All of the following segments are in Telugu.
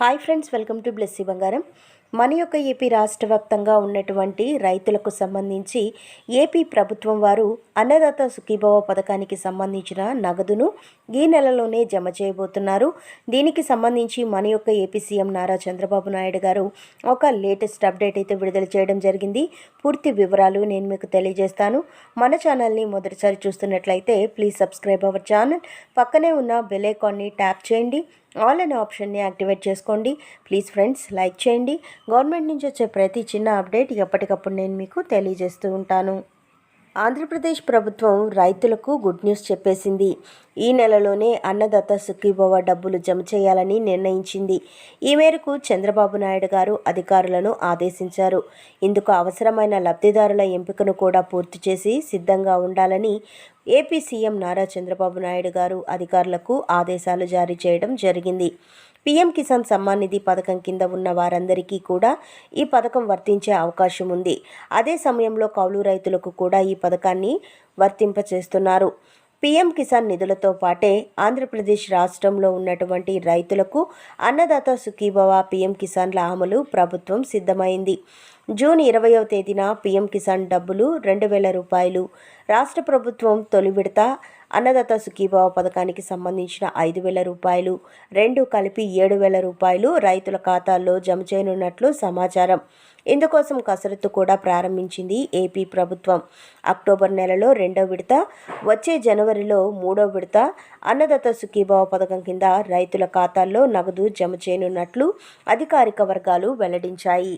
Hi friends welcome to Blessy Bangaram. మన యొక్క ఏపీ రాష్ట్ర వ్యాప్తంగా ఉన్నటువంటి రైతులకు సంబంధించి ఏపీ ప్రభుత్వం వారు అన్నదాత సుఖీభవ పథకానికి సంబంధించిన నగదును ఈ నెలలోనే జమ చేయబోతున్నారు. దీనికి సంబంధించి మన యొక్క ఏపీ సీఎం నారా చంద్రబాబు నాయుడు గారు ఒక లేటెస్ట్ అప్డేట్ అయితే విడుదల చేయడం జరిగింది. పూర్తి వివరాలు నేను మీకు తెలియజేస్తాను. మన ఛానల్ని మొదటిసారి చూస్తున్నట్లయితే ప్లీజ్ సబ్స్క్రైబ్ అవర్ ఛానల్. పక్కనే ఉన్న బెల్ ఐకాన్ని ట్యాప్ చేయండి. ఆల్ అనే ఆప్షన్ని యాక్టివేట్ చేసుకోండి. ప్లీజ్ ఫ్రెండ్స్ లైక్ చేయండి. గవర్నమెంట్ నుంచి వచ్చే ప్రతి చిన్న అప్డేట్ ఎప్పటికప్పుడు నేను మీకు తెలియజేస్తూ ఉంటాను. ఆంధ్రప్రదేశ్ ప్రభుత్వం రైతులకు గుడ్ న్యూస్ చెప్పేసింది. ఈ నెలలోనే అన్నదాత సుఖీభవ డబ్బులు జమ చేయాలని నిర్ణయించింది. ఈ మేరకు చంద్రబాబు నాయుడు గారు అధికారులను ఆదేశించారు. ఇందుకు అవసరమైన లబ్ధిదారుల ఎంపికను కూడా పూర్తి చేసి సిద్ధంగా ఉండాలని ఏపీ సీఎం నారా చంద్రబాబు నాయుడు గారు అధికారులకు ఆదేశాలు జారీ చేయడం జరిగింది. పీఎం కిసాన్ సమ్మాన్ నిధి పథకం కింద ఉన్న వారందరికీ కూడా ఈ పథకం వర్తించే అవకాశం ఉంది. అదే సమయంలో కౌలు రైతులకు కూడా ఈ పథకాన్ని వర్తింపచేస్తున్నారు. పీఎం కిసాన్ నిధులతో పాటే ఆంధ్రప్రదేశ్ రాష్ట్రంలో ఉన్నటువంటి రైతులకు అన్నదాత సుఖీభవ పీఎం కిసాన్ల అమలు ప్రభుత్వం సిద్ధమైంది. జూన్ ఇరవయవ తేదీన పీఎం కిసాన్ డబ్బులు రెండు వేల రూపాయలు రాష్ట్ర ప్రభుత్వం తొలి విడత అన్నదాత సుఖీభావ పథకానికి సంబంధించిన ఐదు వేల రూపాయలు రెండు కలిపి ఏడు వేల రూపాయలు రైతుల ఖాతాల్లో జమ చేయనున్నట్లు సమాచారం. ఇందుకోసం కసరత్తు కూడా ప్రారంభించింది ఏపీ ప్రభుత్వం. అక్టోబర్ నెలలో రెండో విడత వచ్చే జనవరిలో మూడో విడత అన్నదాత సుఖీభావ పథకం కింద రైతుల ఖాతాల్లో నగదు జమ చేయనున్నట్లు అధికారిక వర్గాలు వెల్లడించాయి.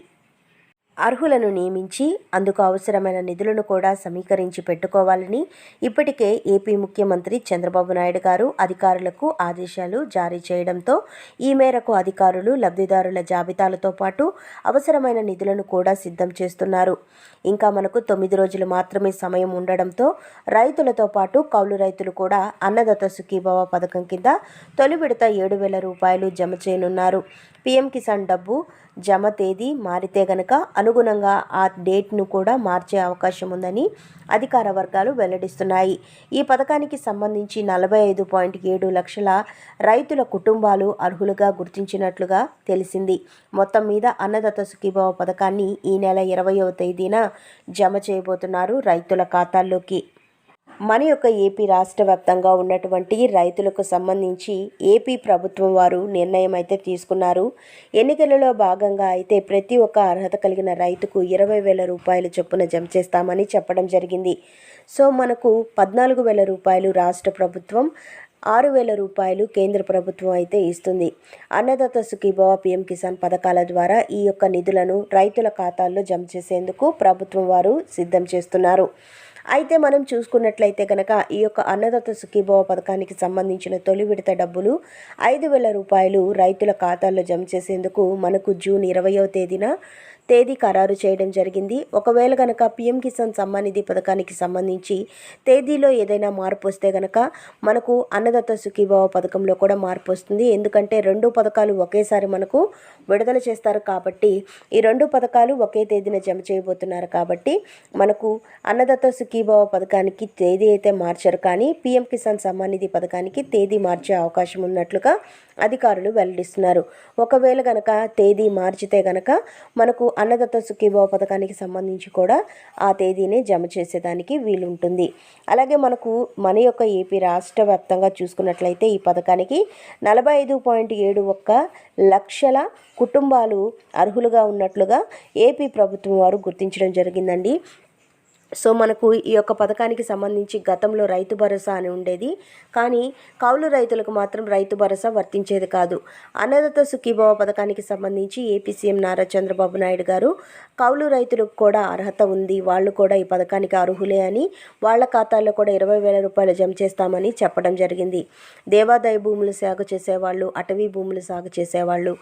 అర్హులను నియమించి అందుకు అవసరమైన నిధులను కూడా సమీకరించి పెట్టుకోవాలని ఇప్పటికే ఏపీ ముఖ్యమంత్రి చంద్రబాబు నాయుడు గారు అధికారులకు ఆదేశాలు జారీ చేయడంతో ఈ మేరకు అధికారులు లబ్ధిదారుల జాబితాలతో పాటు అవసరమైన నిధులను కూడా సిద్ధం చేస్తున్నారు. ఇంకా మనకు తొమ్మిది రోజులు మాత్రమే సమయం ఉండడంతో రైతులతో పాటు కౌలు రైతులు కూడా అన్నదాత సుఖీభవ పథకం కింద తొలి విడత ఏడు వేల రూపాయలు జమ చేయనున్నారు. పీఎం కిసాన్ డబ్బు జమ తేదీ మారితే గనక అనుగుణంగా ఆ డేట్ను కూడా మార్చే అవకాశం ఉందని అధికార వర్గాలు వెల్లడిస్తున్నాయి. ఈ పథకానికి సంబంధించి నలభై ఐదు పాయింట్ ఏడు లక్షల రైతుల కుటుంబాలు అర్హులుగా గుర్తించినట్లుగా తెలిసింది. మొత్తం మీద అన్నదాత సుఖీభావ పథకాన్ని ఈ నెల ఇరవయవ తేదీన జమ చేయబోతున్నారు రైతుల ఖాతాల్లోకి. మన యొక్క ఏపీ రాష్ట్ర వ్యాప్తంగా ఉన్నటువంటి రైతులకు సంబంధించి ఏపీ ప్రభుత్వం వారు నిర్ణయం అయితే తీసుకున్నారు. ఎన్నికలలో భాగంగా అయితే ప్రతి ఒక్క అర్హత కలిగిన రైతుకు ఇరవై వేల రూపాయలు చొప్పున జమ చేస్తామని చెప్పడం జరిగింది. సో మనకు పద్నాలుగు వేల రూపాయలు రాష్ట్ర ప్రభుత్వం ఆరు వేల రూపాయలు కేంద్ర ప్రభుత్వం అయితే ఇస్తుంది. అన్నదాత సుఖీభవ పిఎం కిసాన్ పథకాల ద్వారా ఈ యొక్క నిధులను రైతుల ఖాతాల్లో జమ చేసేందుకు ప్రభుత్వం వారు సిద్ధం చేస్తున్నారు. అయితే మనం చూసుకున్నట్లయితే కనుక ఈ యొక్క అన్నదాత సుఖీభవ పథకానికి సంబంధించిన తొలి విడత డబ్బులు ఐదు వేల రూపాయలు రైతుల ఖాతాల్లో జమ చేసేందుకు మనకు జూన్ ఇరవయో తేదీన తేదీ ఖరారు చేయడం జరిగింది. ఒకవేళ కనుక పిఎం కిసాన్ సమ్మాన్ నిధి పథకానికి సంబంధించి తేదీలో ఏదైనా మార్పు వస్తే కనుక మనకు అన్నదాత సుఖీభావ పథకంలో కూడా మార్పు వస్తుంది. ఎందుకంటే రెండు పథకాలు ఒకేసారి మనకు విడుదల చేస్తారు కాబట్టి ఈ రెండు పథకాలు ఒకే తేదీన జమ చేయబోతున్నారు కాబట్టి మనకు అన్నదాత సుఖీభావ పథకానికి తేదీ అయితే మార్చారు. కానీ పిఎం కిసాన్ సమ్మాన్ నిధి పథకానికి తేదీ మార్చే అవకాశం ఉన్నట్లుగా అధికారులు వెల్లడిస్తున్నారు. ఒకవేళ గనక తేదీ మార్చితే గనక మనకు అన్నదత్త సుఖీభావ పథకానికి సంబంధించి కూడా ఆ తేదీని జమ చేసేదానికి వీలుంటుంది. అలాగే మనకు మన యొక్క ఏపీ రాష్ట్ర వ్యాప్తంగా చూసుకున్నట్లయితే ఈ పథకానికి నలభై ఐదు పాయింట్ ఏడు ఒక్క లక్షల కుటుంబాలు అర్హులుగా ఉన్నట్లుగా ఏపీ ప్రభుత్వం వారు గుర్తించడం జరిగిందండి. సో మనకు ఈ యొక్క పథకానికి సంబంధించి గతంలో రైతు భరోసా అని ఉండేది. కానీ కౌలు రైతులకు మాత్రం రైతు భరోసా వర్తించేది కాదు. అన్నదత్త సుఖీభావ పథకానికి సంబంధించి ఏపీ సీఎం నారా చంద్రబాబు నాయుడు గారు కౌలు రైతులకు కూడా అర్హత ఉంది. వాళ్ళు కూడా ఈ పథకానికి అర్హులే అని వాళ్ళ ఖాతాల్లో కూడా ఇరవై వేల రూపాయలు జమ చేస్తామని చెప్పడం జరిగింది. దేవాదాయ భూములు సాగు చేసేవాళ్ళు అటవీ భూములు సాగు చేసేవాళ్ళు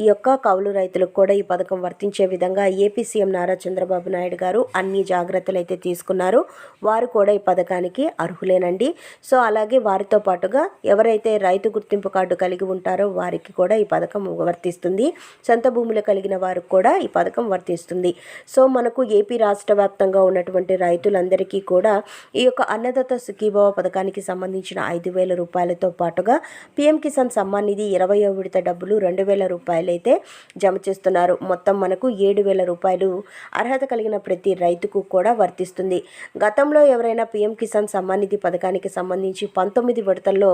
ఈ యొక్క కౌలు రైతులకు కూడా ఈ పథకం వర్తించే విధంగా ఏపీ సీఎం నారా చంద్రబాబు నాయుడు గారు అన్ని జాగ్రత్తలు అయితే తీసుకున్నారో. వారు కూడా ఈ పథకానికి అర్హులేనండి. సో అలాగే వారితో పాటుగా ఎవరైతే రైతు గుర్తింపు కార్డు కలిగి ఉంటారో వారికి కూడా ఈ పథకం వర్తిస్తుంది. సొంత భూములు కలిగిన వారికి కూడా ఈ పథకం వర్తిస్తుంది. సో మనకు ఏపీ రాష్ట్ర వ్యాప్తంగా ఉన్నటువంటి రైతులందరికీ కూడా ఈ యొక్క అన్నదాత సుఖీభావ పథకానికి సంబంధించిన ఐదు వేల రూపాయలతో పాటుగా పిఎం కిసాన్ సమ్మాన్ నిధి ఇరవై విడత డబ్బులు రెండు వేల రూపాయలు అయితే జమ చేస్తున్నారు. మొత్తం మనకు ఏడు వేల రూపాయలు అర్హత కలిగిన ప్రతి రైతుకు కూడా వర్తిస్తుంది. గతంలో ఎవరైనా పిఎం కిసాన్ సమ్మాన్ నిధి పథకానికి సంబంధించి పంతొమ్మిది విడతల్లో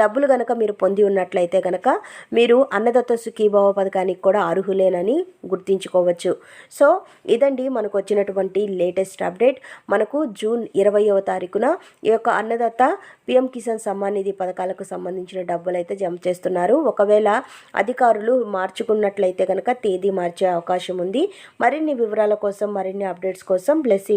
డబ్బులు గనక మీరు పొంది ఉన్నట్లయితే గనక మీరు అన్నదత్త సుఖీభావ పథకానికి కూడా అర్హులేనని గుర్తించుకోవచ్చు. సో ఇదండి మనకు వచ్చినటువంటి లేటెస్ట్ అప్డేట్. మనకు జూన్ ఇరవయవ తారీఖున ఈ యొక్క అన్నదత్త పిఎం కిసాన్ సమ్మాన్ నిధి పథకాలకు సంబంధించిన డబ్బులు అయితే జమ చేస్తున్నారు. ఒకవేళ అధికారులు మార్చుకున్నట్లయితే కనుక తేదీ మార్చే అవకాశం ఉంది. మరిన్ని వివరాల కోసం మరిన్ని అప్డేట్స్ కోసం బ్లెస్సీ